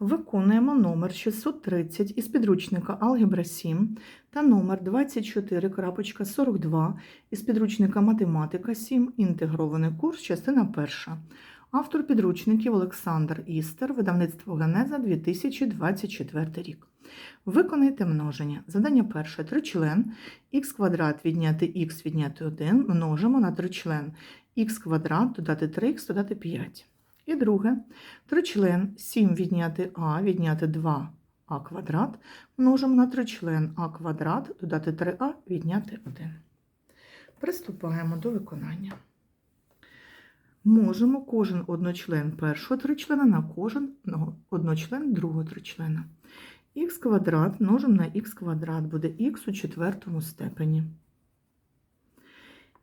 Виконуємо номер 630 із підручника Алгебра 7 та номер 24.42 із підручника Математика 7. Інтегрований курс, частина перша. Автор підручників Олександр Істер, видавництво Генеза 2024 рік. Виконайте множення. Задання перше. Тричлен х квадрат відняти х відняти 1 множимо на тричлен х квадрат додати 3х додати 5. І друге. Тричлен 7 відняти а відняти 2 а квадрат множимо на тричлен а квадрат додати 3а відняти 1. Приступаємо до виконання. Можемо кожен одночлен першого тричлена на кожен одночлен другого тричлена. х квадрат множимо на х квадрат буде х у четвертому степені.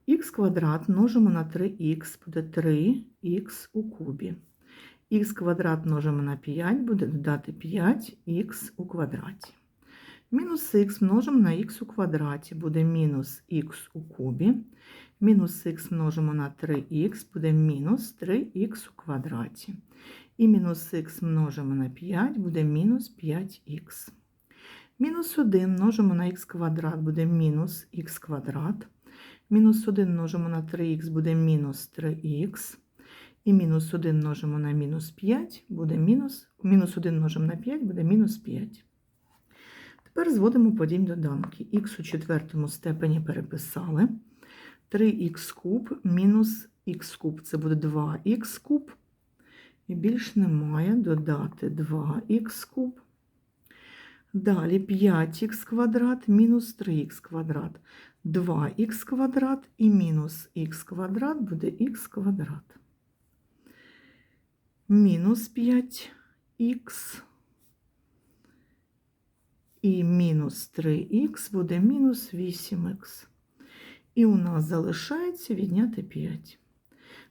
Х квадрат множимо на 3х буде 3х у кубі. х квадрат множимо на 5 буде додати 5х у квадраті. Мінус х множимо на х у квадраті буде мінус х у кубі. Мінус х множимо на 3х буде мінус 3х у квадраті. І мінус х множимо на 5 буде мінус 5х. Мінус 1 множимо на х квадрат буде мінус х квадрат. Мінус 1 множимо на 3х буде мінус 3х. І мінус 1 множимо на мінус 5 буде мінус, мінус 1 множимо на 5 буде мінус 5. Тепер зводимо подібні доданки. х у четвертому степені переписали. 3х куб мінус х куб це буде 2х куб. І більш немає додати 2х куб. Далі 5х квадрат мінус 3х квадрат. 2х квадрат і мінус х квадрат буде х квадрат. Мінус 5х і мінус 3х буде мінус 8х. І у нас залишається відняти 5.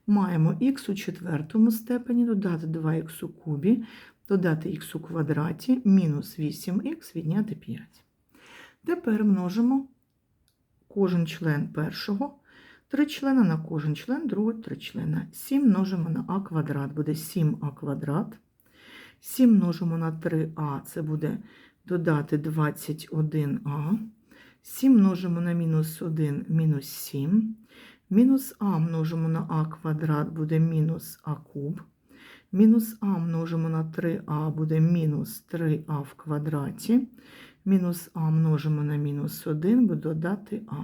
Маємо х у четвертому степені, додати 2х у кубі, додати х у квадраті, мінус 8х відняти 5. Тепер множимо кожен член першого тричлена на кожен член другого тричлена. 7 множимо на а квадрат, буде 7а квадрат. 7 множимо на 3а, це буде додати 21а. 7 множимо на мінус 1 мінус 7. Мінус а множимо на а квадрат буде мінус а куб. Мінус а множимо на 3а буде мінус 3а в квадраті. Мінус а множимо на мінус 1 буде додати а.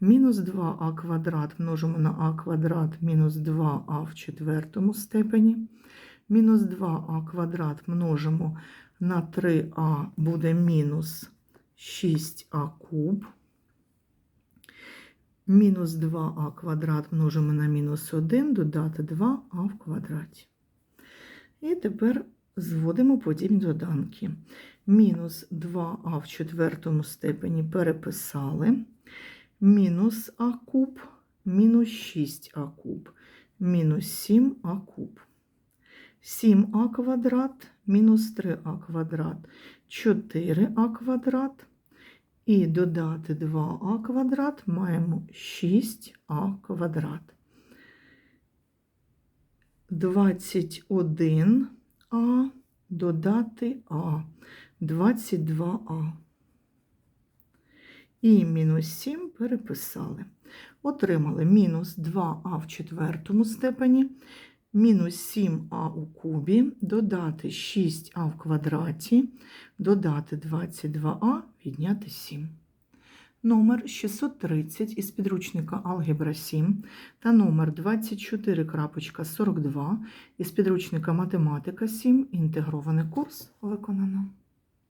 Мінус 2а квадрат множимо на а квадрат мінус 2а в четвертому степені. Мінус 2а квадрат множимо на 3а буде мінус 6а куб. Мінус 2а квадрат множимо на мінус 1, додати 2а в квадраті. І тепер зводимо подібні доданки. Мінус 2а в четвертому степені переписали. Мінус а куб, мінус 6а куб, мінус 7а куб. 7а квадрат, мінус 3а квадрат, 4а квадрат. І додати 2а квадрат маємо 6а квадрат. 21а додати а, 22а. І мінус 7 переписали. Отримали мінус 2а в четвертому степені, мінус 7а у кубі, додати 6а в квадраті, додати 22а, відняти 7. Номер 630 із підручника Алгебра 7 та номер 24.42 із підручника Математика 7. Інтегрований курс виконано.